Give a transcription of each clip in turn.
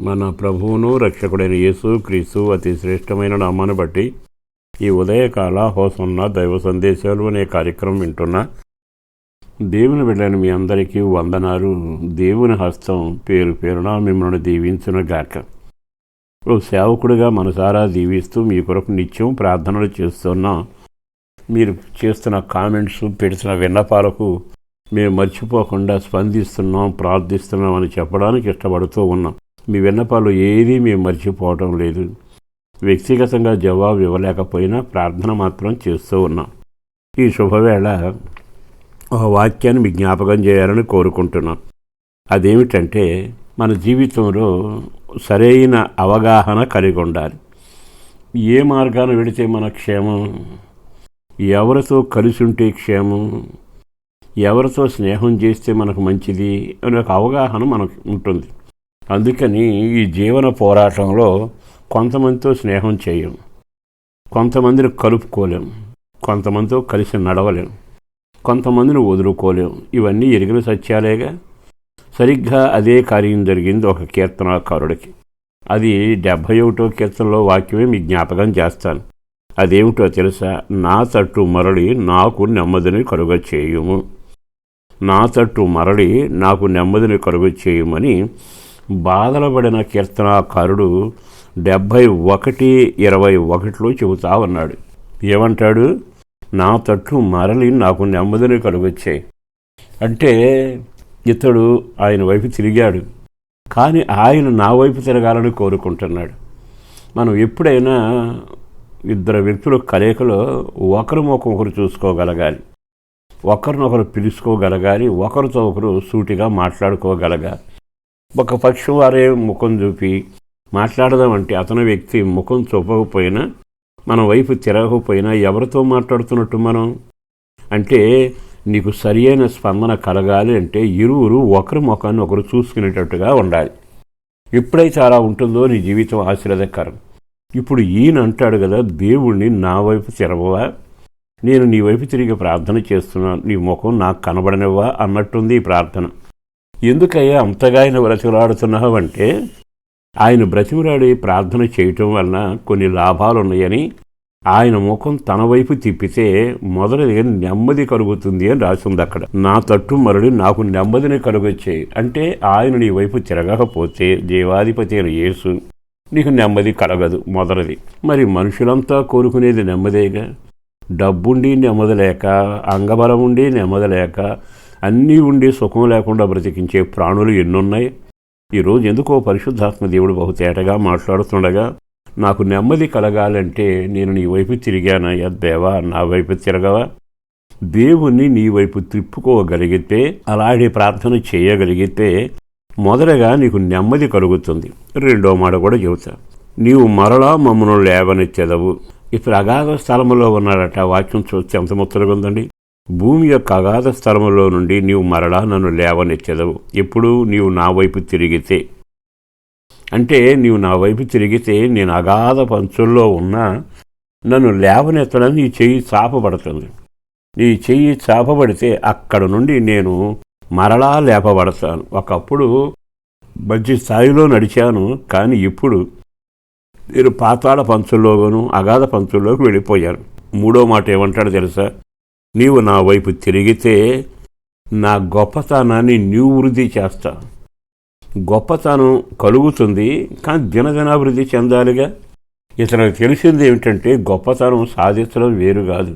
మన ప్రభువును రక్షకుడైన యేసు క్రీస్తు అతి శ్రేష్టమైన నామాన్ని బట్టి ఈ ఉదయకాల హోసన్న దైవ సందేశాలు అనే కార్యక్రమం వింటున్నా దేవుని బిడ్డని మీ అందరికీ వందనాలు. దేవుని హస్తం పేరు పేరున మిమ్మల్ని దీవించును గాక. ఓ సేవకుడిగా మనసారా దీవిస్తూ మీ కొరకు నిత్యం ప్రార్థనలు చేస్తున్నా మీరు చేస్తున్న కామెంట్స్ పెడుతున్న విన్నపాలకు మేము మర్చిపోకుండా స్పందిస్తున్నాం ప్రార్థిస్తున్నాం అని చెప్పడానికి ఇష్టపడుతూ ఉన్నాం. మీ విన్నపాలు ఏదీ మేము మర్చిపోవటం లేదు. వ్యక్తిగతంగా జవాబు ఇవ్వలేకపోయినా ప్రార్థన మాత్రం చేస్తూ ఉన్నాం. ఈ శుభవేళ ఒక వాక్యాన్ని మీ జ్ఞాపకం చేయాలని కోరుకుంటున్నాం. అదేమిటంటే మన జీవితంలో సరైన అవగాహన కలిగి ఉండాలి. ఏ మార్గాన వెడితే మన క్షేమం? ఎవరితో కలిసి ఉంటే క్షేమం? ఎవరితో స్నేహం చేస్తే మనకు మంచిది? అనే ఒక అవగాహన మనకు ఉంటుంది. అందుకని ఈ జీవన పోరాటంలో కొంతమందితో స్నేహం చేయం. కొంతమందిని కలుపుకోలేం. కొంతమందితో కలిసి నడవలేం. కొంతమందిని వదులుకోలేం. ఇవన్నీ ఎరిగిన సత్యాలేగా? సరిగ్గా అదే కార్యం జరిగింది ఒక కీర్తనాకారుడికి. అది డెబ్భై ఒకటో కీర్తనలో వాక్యమే మీ జ్ఞాపకం చేస్తాను. అదేమిటో తెలుసా? నా తట్టు మరలి నాకు నెమ్మదిని కలుగ చేయుము. నా తట్టు మరలి నాకు నెమ్మదిని కలుగ చేయమని బాధలపడిన కీర్తనాకారుడు డెబ్భై ఒకటి ఇరవై ఒకటిలో చెబుతా ఉన్నాడు. ఏమంటాడు? నా తట్టు మరలి నాకు నెమ్మదిని కలుగొచ్చాయి అంటే ఇతడు ఆయన వైపు తిరిగాడు. కానీ ఆయన నా వైపు తిరగాలని కోరుకుంటున్నాడు. మనం ఎప్పుడైనా ఇద్దరు వ్యక్తుల కలయికలో ఒకరి ముఖం ఒకరు చూసుకోగలగాలి. ఒకరినొకరు పిలుచుకోగలగాలి. ఒకరితో ఒకరు సూటిగా మాట్లాడుకోగలగాలి. ఒక పక్షం వారే ముఖం చూపి మాట్లాడదామంటే అతని వ్యక్తి ముఖం చూపకపోయినా మన వైపు తిరగకపోయినా ఎవరితో మాట్లాడుతున్నట్టు మనం? అంటే నీకు సరి అయిన స్పందన కలగాలి అంటే ఇరువురు ఒకరి ముఖాన్ని ఒకరు చూసుకునేటట్టుగా ఉండాలి. ఎప్పుడైతే అలా ఉంటుందో నీ జీవితం ఆశీర్వదకరం. ఇప్పుడు ఈయన అంటాడు కదా దేవుణ్ణి నా వైపు తిరగవా నేను నీ వైపు తిరిగి ప్రార్థన చేస్తున్నాను నీ ముఖం నాకు కనబడనివ్వా? అన్నట్టుంది ఈ ప్రార్థన. ఎందుకయ్యా అంతగా ఆయన బ్రతిమలాడుతున్నావు అంటే ఆయన బ్రతిమలాడి ప్రార్థన చేయటం వలన కొన్ని లాభాలు ఉన్నాయని ఆయన ముఖం తన వైపు తిప్పితే మొదలది నెమ్మది కలుగుతుంది అని రాసింది అక్కడ. నా తట్టు మరడి నాకు నెమ్మదిని కలుగొచ్చాయి. అంటే ఆయన నీ వైపు తిరగకపోతే దేవాధిపతి అయిన యేసు నీకు నెమ్మది కలగదు మొదటిది. మరి మనుషులంతా కోరుకునేది నెమ్మదేగా? డబ్బుండి నెమ్మది లేక అంగబలం ఉండి నెమ్మది లేక అన్నీ ఉండి సుఖం లేకుండా బ్రతికించే ప్రాణులు ఎన్నున్నాయి. ఈరోజు ఎందుకో పరిశుద్ధాత్మ దేవుడు బహుతేటగా మాట్లాడుతుండగా నాకు నెమ్మది కలగాలంటే నేను నీ వైపు తిరిగానయ్యా దేవా నా వైపు తిరగవా? దేవుణ్ణి నీ వైపు తిప్పుకోగలిగితే అలాంటి ప్రార్థన చేయగలిగితే మొదటగా నీకు నెమ్మది కలుగుతుంది. రెండో మాట కూడా చెబుతా. నీవు మరలా మమ్మను లేవనెత్తెదవు. ఇప్పుడు అగాధ స్థలములో ఉన్నాడట వాక్యం చూస్తే ఎంత ముత్తలుగా ఉందండి? భూమి యొక్క అగాధ స్థలములో నుండి నీవు మరలా నన్ను లేవనెత్తెదవు. ఎప్పుడు నీవు నా వైపు తిరిగితే? అంటే నీవు నా వైపు తిరిగితే నేను అగాధ పంచుల్లో ఉన్నా నన్ను లేవనెత్తడం నీ చెయ్యి చాపబడుతుంది. నీ చెయ్యి చాపబడితే అక్కడ నుండి నేను మరలా లేపబడతాను. ఒకప్పుడు మంచి స్థాయిలో నడిచాను కానీ ఇప్పుడు నేను పాతాళ పంచుల్లోనూ అగాధ పంచుల్లోకి వెళ్ళిపోయాను. మూడో మాట ఏమంటాడు తెలుసా? నీవు నా వైపు తిరిగితే నా గొప్పతనాన్ని నీవు వృద్ధి చేస్తా. గొప్పతనం కలుగుతుంది కానీ దినదినాభివృద్ధి చెందాలిగా. ఇతనికి తెలిసింది ఏమిటంటే గొప్పతనం సాధించడం వేరు కాదు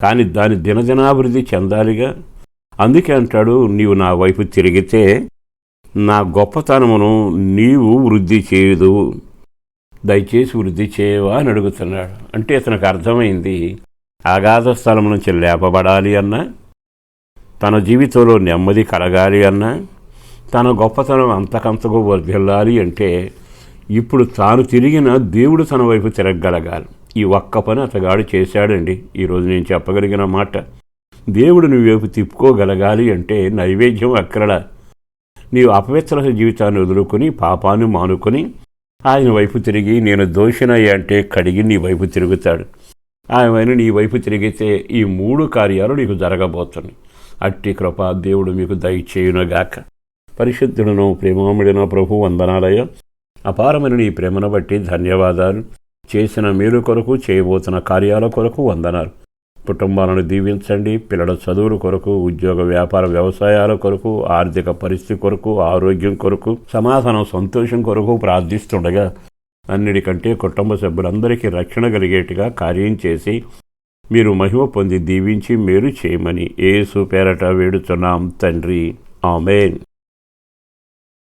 కానీ దాని దినదినాభివృద్ధి చెందాలిగా. అందుకే అంటాడు నీవు నా వైపు తిరిగితే నా గొప్పతనమును నీవు వృద్ధి చేయదు. దయచేసి వృద్ధి చేయవా అని అడుగుతున్నాడు. అంటే ఇతనికి అర్థమైంది అగాధ స్థలం నుంచి లేపబడాలి అన్నా. తన జీవితంలో నెమ్మది కలగాలి అన్నా. తన గొప్పతనం అంతకంతకు వర్ధిల్లాలి అంటే ఇప్పుడు తాను తిరిగిన దేవుడు తన వైపు తిరగగలగాలి. ఈ ఒక్క పని అతగాడు చేశాడండి. ఈరోజు నేను చెప్పగలిగిన మాట. దేవుడు నీ వైపు తిప్పుకోగలగాలి అంటే నైవేద్యం అక్కడ నీవు అపవిత్ర జీవితాన్ని వదులుకొని పాపాన్ని మానుకొని ఆయన వైపు తిరిగి నేను దోషినయ్య అంటే కడిగి నీ వైపు తిరుగుతాడు. ఆమెను నీ వైపు తిరిగితే ఈ మూడు కార్యాలు నీకు జరగబోతున్నాయి. అట్టి కృప దేవుడు మీకు దయచేయునగాక. పరిశుద్ధులను ప్రేమామిడిన ప్రభు వందనాలయ. అపారమైన నీ ప్రేమను బట్టి ధన్యవాదాలు. చేసిన మేలు కొరకు చేయబోతున్న కార్యాల కొరకు వందనాలు. కుటుంబాలను దీవించండి. పిల్లల చదువుల కొరకు ఉద్యోగ వ్యాపార వ్యవసాయాల కొరకు ఆర్థిక పరిస్థితి కొరకు ఆరోగ్యం కొరకు సమాధానం సంతోషం కొరకు ప్రార్థిస్తుండగా అన్నిటికంటే కుటుంబ సభ్యులందరికీ రక్షణ కలిగేట్టుగా కార్యం చేసి మీరు మహిమ పొంది దీవించి మీరు చేయమని ఏసు పేరట వేడుచున్నాం తండ్రి. ఆమెన్.